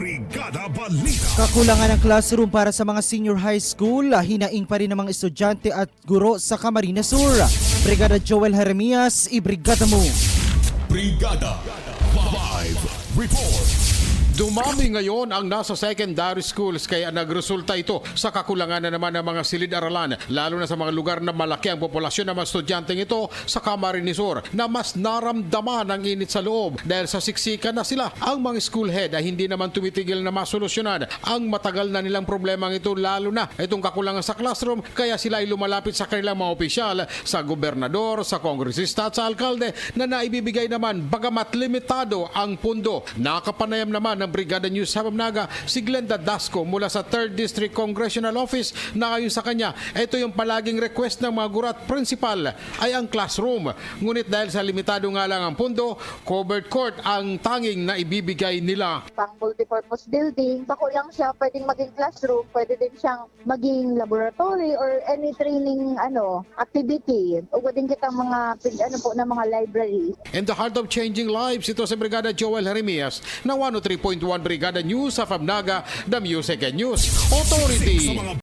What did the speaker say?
Brigada Balita. Kakulangan ng classroom para sa mga senior high school, hinaing pa rin ng mga estudyante at guro sa Camarines Sur. Brigada Joel Jeremias, ibrigada mo. Brigada Live Report. Dumami ngayon ang nasa secondary schools kaya nagresulta ito sa kakulangan na naman ng mga silid-aralan lalo na sa mga lugar na malaki ang populasyon ng mga estudyanteng ito sa Camarines Sur na mas naramdaman ang init sa loob dahil sa siksikan na sila. Ang mga school head ay hindi naman tumitigil na masolusyonan ang matagal na nilang problemang ito lalo na itong kakulangan sa classroom kaya sila ay lumalapit sa kanilang mga opisyal sa gobernador, sa kongresista at sa alkalde na naibibigay naman bagamat limitado ang pundo. Nakapanayam naman ng Brigada News sa Pamnaga si Glenda Dasco mula sa 3rd District Congressional Office na ayon sa kanya, ito yung palaging request ng mga gurat principal ay ang classroom. Ngunit dahil sa limitado nga lang ang pundo, covered court ang tanging na ibibigay nila. pang multipurpose building. Bako lang siya pwedeng maging classroom, pwede din siyang maging laboratory or any training ano activity. O din kita mga ano po na mga library. In the heart of changing lives, ito si Brigada Joel Jeremias na 103.1 Brigada News sa Pamnaga, The Music and News Authority.